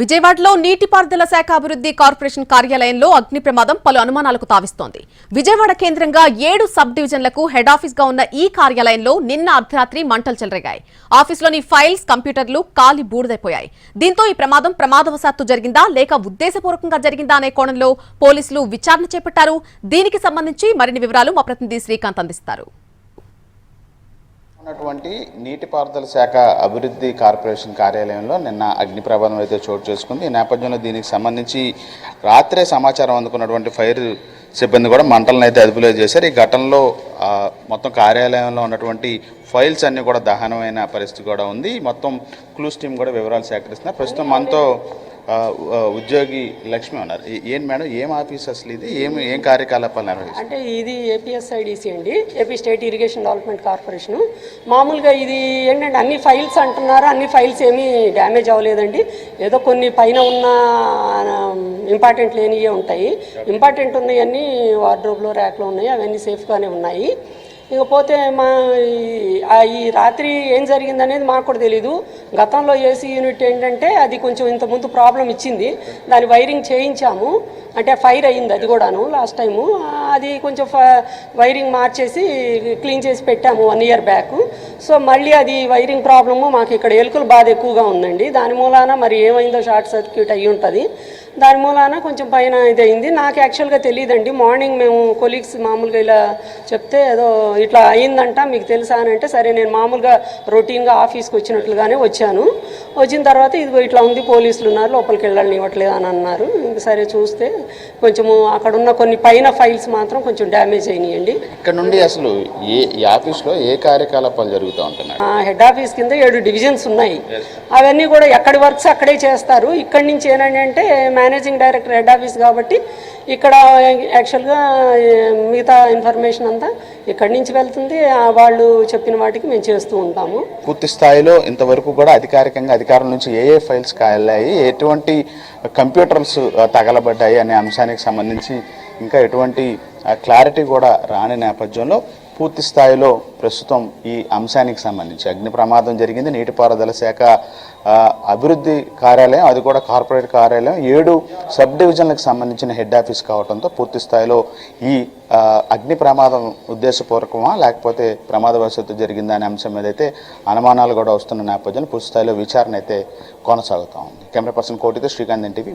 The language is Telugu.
విజయవాడలో నీటిపారుదల శాఖ అభివృద్ధి కార్పొరేషన్ కార్యాలయంలో అగ్ని ప్రమాదం పలు అనుమానాలకు తావిస్తోంది. విజయవాడ కేంద్రంగా ఏడు సబ్ డివిజన్లకు హెడ్ ఆఫీస్గా ఉన్న ఈ కార్యాలయంలో నిన్న అర్ధరాత్రి మంటలు చెలరేగాయి. ఆఫీసులోని ఫైల్స్ కంప్యూటర్లు కాలి బూడిదైపోయాయి. దీంతో ఈ ప్రమాదం ప్రమాదవశాత్తు జరిగిందా లేక ఉద్దేశపూర్వకంగా జరిగిందా అనే కోణంలో పోలీసులు విచారణ చేపట్టారు. దీనికి సంబంధించి మరిన్ని వివరాలు మా ప్రతినిధి శ్రీకాంత్ అందిస్తారు. ఉన్నటువంటి నీటిపారుదల శాఖ అభివృద్ధి కార్పొరేషన్ కార్యాలయంలో నిన్న అగ్ని ప్రమాదం అయితే చోటు చేసుకుంది. ఈ నేపథ్యంలో దీనికి సంబంధించి రాత్రే సమాచారం అందుకున్నటువంటి ఫైర్ సిబ్బంది కూడా మంటలను అయితే అదుపులో చేశారు. ఈ ఘటనలో మొత్తం కార్యాలయంలో ఉన్నటువంటి ఫైల్స్ అన్నీ కూడా దహనమైన పరిస్థితి కూడా ఉంది. మొత్తం క్లూస్ టీం కూడా వివరాలు సేకరిస్తున్నారు. ప్రస్తుతం మనతో ఉద్యోగి లక్ష్మి ఉన్నారు. ఏ- మేడం ఏం ఆఫీస్ అసలు ఇది? ఏం ఏం కార్యకలాపాలు నిర్వహిస్తారు? అంటే ఇది ఏపీఎస్ఐడిసి అండి. AP state irrigation development corporation మామూలుగా ఇది ఏంటంటే అన్ని ఫైల్స్ అంటున్నారు. అన్ని ఫైల్స్ ఏమీ డ్యామేజ్ అవ్వలేదండి. ఏదో కొన్ని పైన ఉన్న ఇంపార్టెంట్ లేనివే ఉంటాయి. ఇంపార్టెంట్ ఉన్నాయన్నీ వార్డ్రోబ్లో ర్యాక్లో ఉన్నాయి. అవన్నీ సేఫ్గానే ఉన్నాయి. ఇకపోతే మా ఈ- రాత్రి ఏం జరిగింది అనేది మాకు కూడా తెలీదు. గతంలో ఏసీ యూనిట్ ఏంటంటే అది కొంచెం ఇంతకుముందు ప్రాబ్లం ఇచ్చింది. దాని వైరింగ్ చేయించాము. అంటే ఫైర్ అయ్యింది అది కూడాను లాస్ట్ టైము అది కొంచెం ఫ- వైరింగ్ మార్చేసి క్లీన్ చేసి పెట్టాము వన్ ఇయర్ బ్యాక్ సో మళ్ళీ అది వైరింగ్ ప్రాబ్లము మాకు ఇక్కడ ఎలుకలు బాధ ఎక్కువగా ఉందండి. దాని మూలాన మరి ఏమైందో షార్ట్ సర్క్యూట్ అయ్యి ఉంటుంది దాని మూలాన కొంచెం పైన ఇది అయింది నాకు యాక్చువల్గా తెలియదండి మార్నింగ్ మేము కొలీగ్స్ మామూలుగా ఇలా చెప్తే ఏదో ఇట్లా అయిందంట మీకు తెలుసా అని అంటే సరే నేను మామూలుగా రొటీన్గా ఆఫీస్కి వచ్చినట్లుగానే వచ్చాను. వచ్చిన తర్వాత ఇది ఇట్లా ఉంది పోలీసులు ఉన్నారు లోపలికి వెళ్ళాలని ఇవ్వట్లేదు అని అన్నారు. సరే చూస్తే కొంచెము అక్కడ ఉన్న కొన్ని పైన ఫైల్స్ మాత్రం కొంచెం డ్యామేజ్ అయినాయండి. ఇక్కడ నుండి అసలు ఏ ఆఫీస్లో ఏ కార్యకలాపాలు జరుగుతూ ఉంటున్నాయి? ఆ హెడ్ ఆఫీస్ కింద ఏడు డివిజన్స్ ఉన్నాయి. అవన్నీ కూడా ఎక్కడి వర్క్స్ అక్కడే చేస్తారు. ఇక్కడి నుంచి ఏంటంటే మేనేజింగ్ డైరెక్టర్ హెడ్ ఆఫీస్ కాబట్టి ఇక్కడ యాక్చువల్గా మిగతా ఇన్ఫర్మేషన్ అంతా ఇక్కడి నుంచి వెళ్తుంది. వాళ్ళు చెప్పిన వాటికి మేము చేస్తూ ఉంటాము. పూర్తి స్థాయిలో ఇంతవరకు కూడా అధికారికంగా అధికారుల నుంచి ఏ ఏ ఫైల్స్ కాయలాయి ఎటువంటి కంప్యూటర్స్ తగలబడ్డాయి అనే అంశానికి సంబంధించి ఇంకా ఎటువంటి క్లారిటీ కూడా రాని నేపథ్యంలో పూర్తి స్థాయిలో ప్రస్తుతం ఈ అంశానికి సంబంధించి అగ్ని ప్రమాదం జరిగింది. నీటిపారుదల శాఖ అభివృద్ధి కార్యాలయం అది కూడా కార్పొరేట్ కార్యాలయం ఏడు సబ్ డివిజన్లకు సంబంధించిన హెడ్ ఆఫీస్ కావడంతో పూర్తి స్థాయిలో ఈ అగ్ని ప్రమాదం ఉద్దేశపూర్వకమా లేకపోతే ప్రమాదవశాత్తు జరిగిందా అనే అంశం మీద అయితే అనుమానాలు కూడా వస్తున్న నేపథ్యంలో పూర్తి స్థాయిలో విచారణ అయితే కొనసాగుతూ ఉంది. కెమెరా పర్సన్ కోటితో శ్రీకాంత్ ఎన్టీవీ